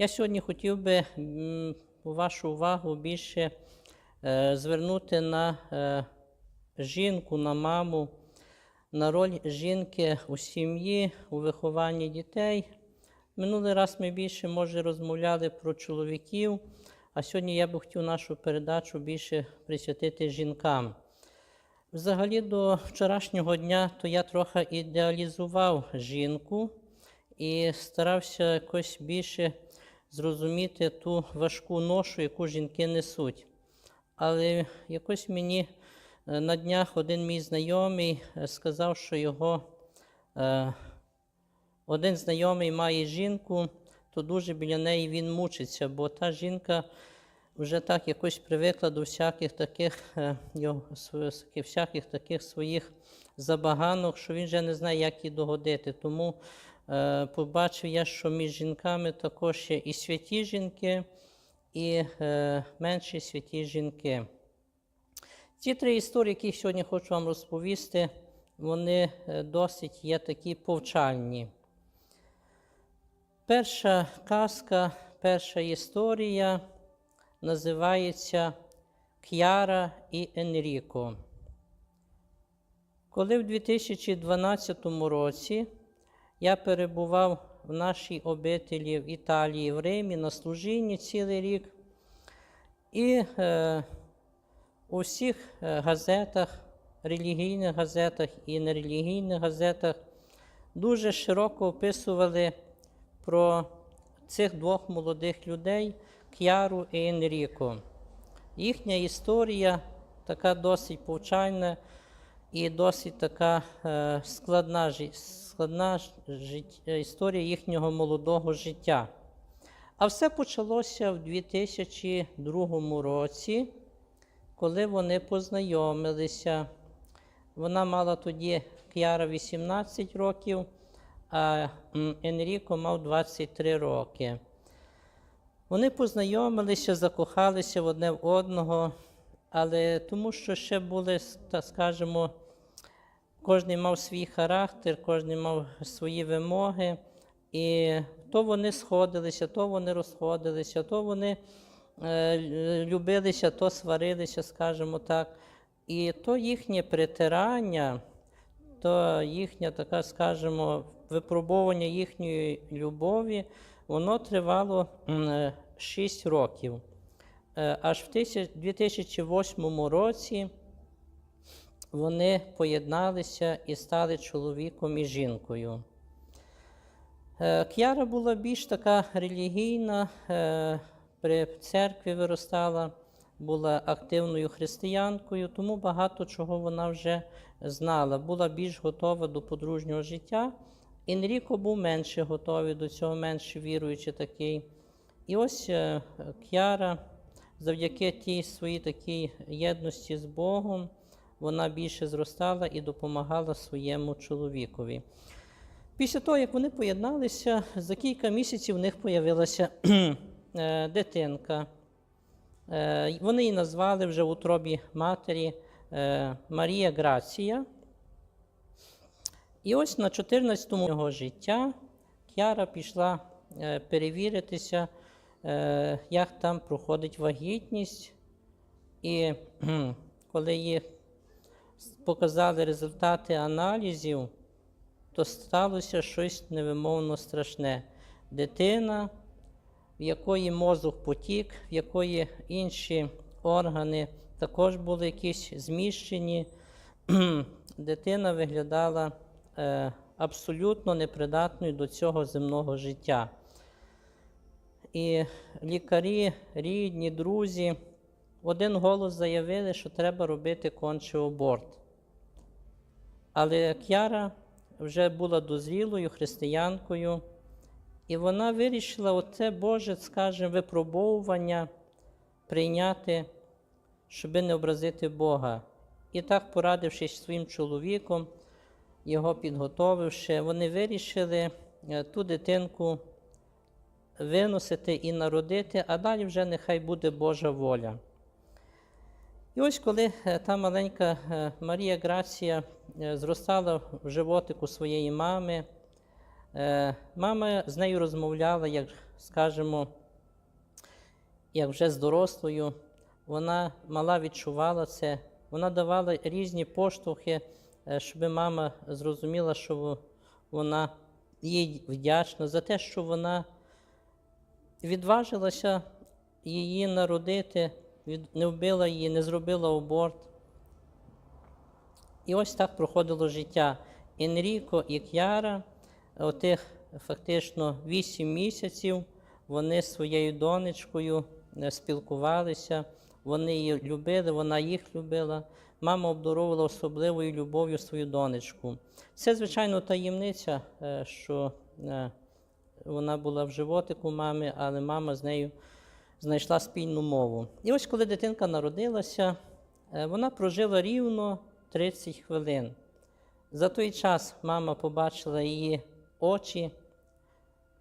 Я сьогодні хотів би вашу увагу більше е, звернути на е, жінку, на маму, на роль жінки у сім'ї, у вихованні дітей. Минулий раз ми більше, може, розмовляли про чоловіків, а сьогодні я би хотів нашу передачу більше присвятити жінкам. Взагалі, до вчорашнього дня то я трохи ідеалізував жінку і старався якось більше зрозуміти ту важку ношу, яку жінки несуть. Але якось мені е, на днях один мій знайомий е, сказав, що його е, один знайомий має жінку, то дуже біля неї він мучиться, бо та жінка вже так якось привикла до всяких таких, всяких таких своїх забаганок, що він вже не знає, як їй догодити. Тому побачив я, що між жінками також є і святі жінки, і е, менші святі жінки. Ці три історії, які сьогодні хочу вам розповісти, вони е, досить є такі повчальні. Перша казка, перша історія називається К'яра і Енріко. Коли в 2012 році я перебував в нашій обителі в Італії, в Римі на служінні цілий рік, і е, у всіх е, газетах, релігійних газетах і нерелігійних газетах дуже широко описували про цих двох молодих людей К'яру і Енріко. Їхня історія така досить повчальна і досить така е, складна, складна е, історія їхнього молодого життя. А все почалося в 2002 році, коли вони познайомилися. Вона мала тоді К'яра 18 років, а Енріко мав 23 роки. Вони познайомилися, закохалися одне в одного, але тому що ще були, с- так скажемо, кожен мав свій характер, кожен мав свої вимоги, і то вони сходилися, то вони розходилися, то вони е, любилися, то сварилися, скажімо так. І то їхнє притирання, то їхнє таке, скажімо, випробовування їхньої любові, воно тривало 6 років. Е, Аж в 2008 році вони поєдналися і стали чоловіком і жінкою. Е, К'яра була більш така релігійна, е, при церкві виростала, була активною християнкою, тому багато чого вона вже знала, була більш готова до подружнього життя. Інріко був менше готовий до цього, менше віруючий такий. І ось е, К'яра, завдяки тій своїй такій єдності з Богом, вона більше зростала і допомагала своєму чоловікові. Після того, як вони поєдналися, за кілька місяців в них появилася е, дитинка. Е, Вони її назвали вже в утробі матері е, Марія Грація. І ось на 14-му його життя К'яра пішла перевіритися, як там проходить вагітність. І коли їй показали результати аналізів, то сталося щось невимовно страшне. Дитина, в якої мозок потік, в якої інші органи також були якісь зміщені. Дитина виглядала е, абсолютно непридатною до цього земного життя. І лікарі, рідні, друзі один голос заявили, що треба робити конче аборт. Але К'яра вже була дозрілою християнкою, і вона вирішила оце Боже, скажімо, випробовування прийняти, щоб не образити Бога. І так, порадившись своїм чоловіком, його підготовивши, вони вирішили е, ту дитинку виносити і народити, а далі вже нехай буде Божа воля. І ось коли е, та маленька е, Марія Грація е, зростала в животику своєї мами, мама з нею розмовляла як скажімо, як вже з дорослою, вона мала відчувала це, вона давала різні поштовхи, щоб мама зрозуміла, що вона їй вдячна за те, що вона відважилася її народити, не вбила її, не зробила аборт. І ось так проходило життя. Енріко і К'яра, отих фактично 8 місяців, вони з своєю донечкою е, спілкувалися, вони її любили, вона їх любила. Мама обдаровувала особливою любов'ю свою донечку. Це, звичайно, таємниця, е, що е, вона була в животику мами, але мама з нею знайшла спільну мову. І ось коли дитинка народилася, е, вона прожила рівно 30 хвилин. За той час мама побачила її очі,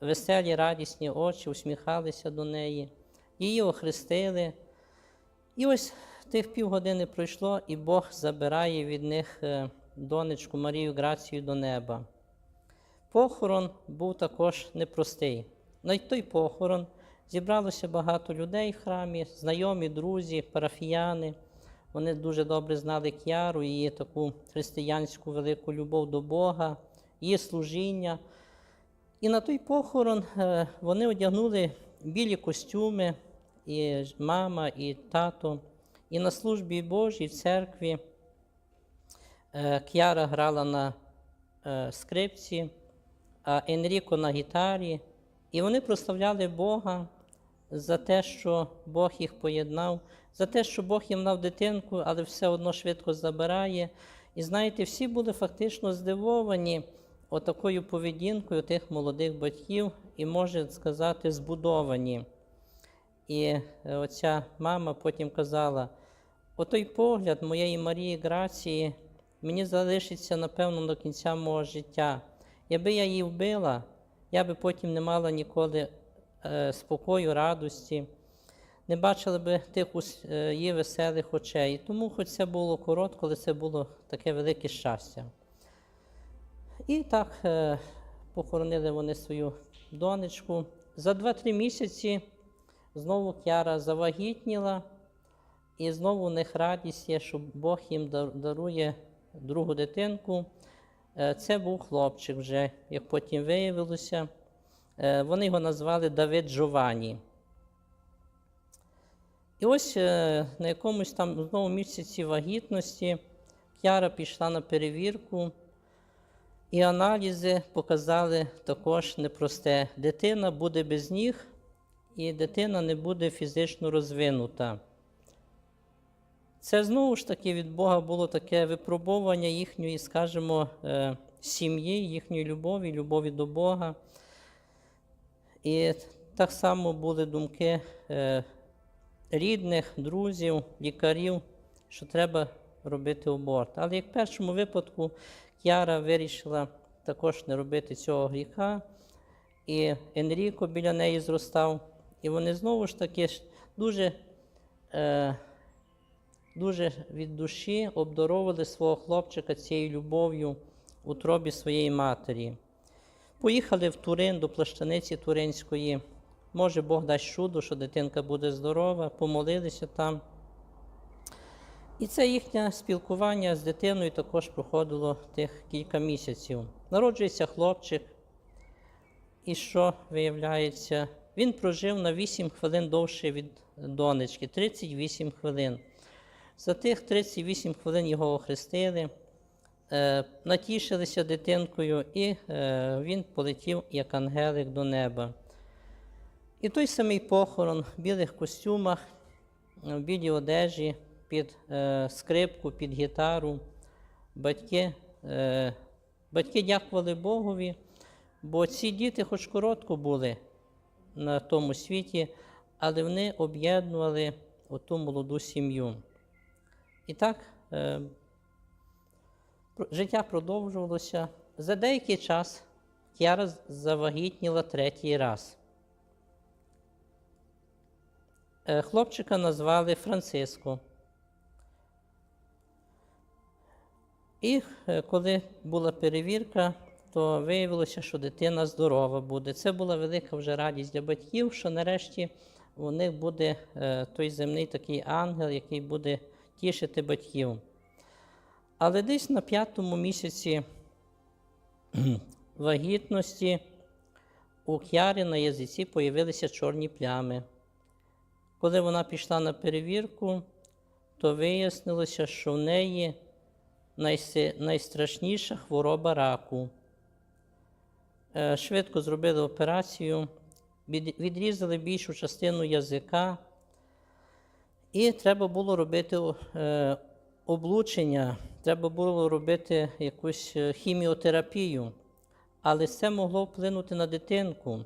веселі, радісні очі, усміхалися до неї, її охрестили. І ось тих півгодини пройшло, і Бог забирає від них е, донечку Марію Грацію до неба. Похорон був також непростий. На той похорон зібралося багато людей в храмі, знайомі, друзі, парафіяни. Вони дуже добре знали К'яру, її таку християнську велику любов до Бога, її служіння. І на той похорон е, вони одягнули білі костюми, і мама, і тато. І на службі Божій в церкві е, К'яра грала на е, скрипці, а Енріко на гітарі. І вони прославляли Бога за те, що Бог їх поєднав, за те, що Бог їм дав дитинку, але все одно швидко забирає. І знаєте, всі були фактично здивовані отакою поведінкою тих молодих батьків, і, можна сказати, збудовані. І е, оця мама потім казала: отой погляд моєї Марії Грації мені залишиться, напевно, до кінця мого життя. Якби я її вбила, я би потім не мала ніколи спокою, радості, не бачила би тих е, її веселих очей. Тому, хоч це було коротко, але це було таке велике щастя. І так е, похоронили вони свою донечку. За 2-3 місяці знову К'яра завагітніла, і знову у них радість є, що Бог їм дарує другу дитинку. Е, Це був хлопчик вже, як потім виявилося. Е, Вони його назвали Давид Джованні. І ось е, на якомусь там знову місяці вагітності К'яра пішла на перевірку, і аналізи показали також непросте. Дитина буде без ніг, і дитина не буде фізично розвинута. Це знову ж таки від Бога було таке випробування їхньої, скажімо, е, сім'ї, їхньої любові, любові до Бога. І так само були думки е, рідних, друзів, лікарів, що треба робити аборт. Але як в першому випадку К'яра вирішила також не робити цього гріха, і Енріко біля неї зростав, і вони знову ж таки дуже, е, дуже від душі обдаровували свого хлопчика цією любов'ю у тробі своєї матері. Поїхали в Турин до плащаниці Туринської. Може, Бог дасть чудо, що дитинка буде здорова, помолилися там. І це їхнє спілкування з дитиною також проходило тих кілька місяців. Народжується хлопчик, і що виявляється? Він прожив на 8 хвилин довше від донечки 38 хвилин. За тих 38 хвилин його охрестили, натішилися дитинкою, і е, він полетів як ангелик до неба. І той самий похорон в білих костюмах, в білій одежі, під е, скрипку, під гітару. Батьки, е, батьки дякували Богові, бо ці діти хоч коротко були на тому світі, але вони об'єднували оту молоду сім'ю. І так е, життя продовжувалося. За деякий час Кіара завагітніла третій раз. Е, Хлопчика назвали Франциско. І е, коли була перевірка, то виявилося, що дитина здорова буде. Це була велика вже радість для батьків, що нарешті у них буде е, той земний такий ангел, який буде тішити батьків. Але десь на п'ятому місяці вагітності у К'яри на язиці появилися чорні плями. Коли вона пішла на перевірку, то вияснилося, що в неї найстрашніша хвороба раку. Е, Швидко зробили операцію, відрізали більшу частину язика, і треба було робити е, облучення, треба було робити якусь е, хіміотерапію. Але це могло вплинути на дитинку.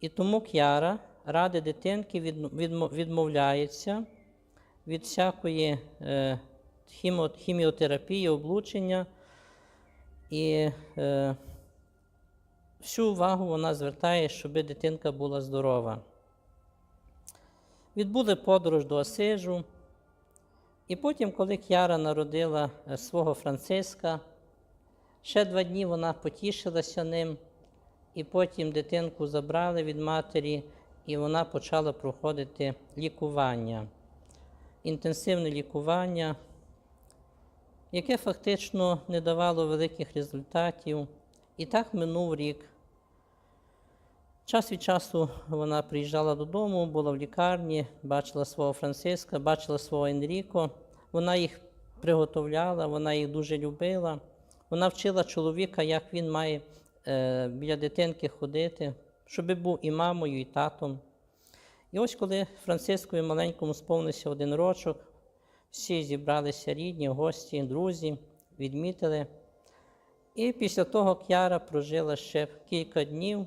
І тому К'яра ради дитинки відмовляється від всякої е, хіміотерапії, облучення. І е, всю увагу вона звертає, щоб дитинка була здорова. Відбули подорож до Асижу. І потім, коли К'яра народила е, свого Франциска, ще два дні вона потішилася ним, і потім дитинку забрали від матері, і вона почала проходити лікування, інтенсивне лікування, яке фактично не давало великих результатів. І так минув рік. Час від часу вона приїжджала додому, була в лікарні, бачила свого Франциска, бачила свого Енріко. Вона їх приготовляла, вона їх дуже любила. Вона вчила чоловіка, як він має е, біля дитинки ходити, щоб був і мамою, і татом. І ось коли Францискові маленькому сповнився один рочок, всі зібралися рідні, гості, друзі, відмітили. І після того К'яра прожила ще кілька днів.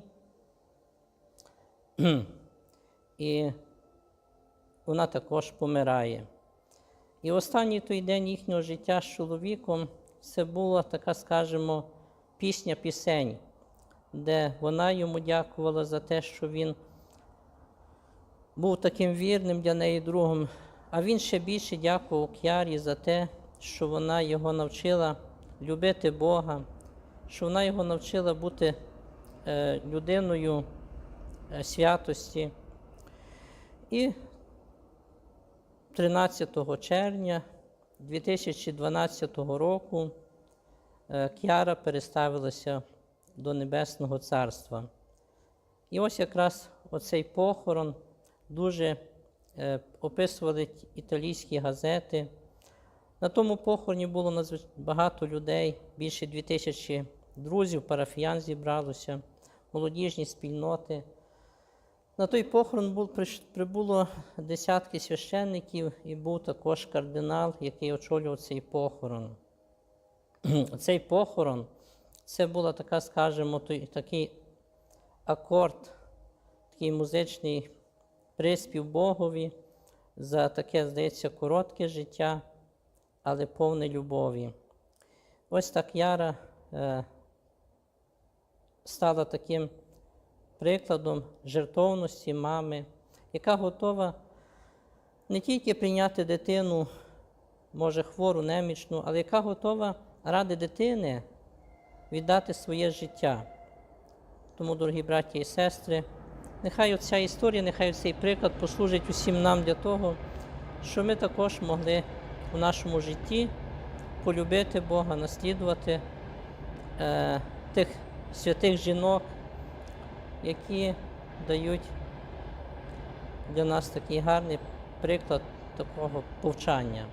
І вона також помирає. І останній той день їхнього життя з чоловіком це була така, скажімо, пісня пісень, де вона йому дякувала за те, що він був таким вірним для неї другом. А він ще більше дякував К'ярі за те, що вона його навчила любити Бога, що вона його навчила бути е, людиною святості. І 13 червня 2012 року е, К'яра переставилася до Небесного Царства. І ось якраз оцей похорон дуже е, описували італійські газети. На тому похороні було багато людей, більше 2000 друзів, парафіян зібралося, молодіжні спільноти. На той похорон прибуло десятки священників і був також кардинал, який очолював цей похорон. Цей похорон це була така, скажімо, той, такий акорд, такий музичний приспів Богові за таке, здається, коротке життя, але повне любові. Ось так Яра е, стала таким прикладом жертовності мами, яка готова не тільки прийняти дитину, може хвору, немічну, але яка готова ради дитини віддати своє життя. Тому, дорогі браті і сестри, нехай ця історія, нехай цей приклад послужить усім нам для того, щоб ми також могли у нашому житті полюбити Бога, наслідувати е, тих святих жінок, які дають для нас такий гарний приклад такого повчання.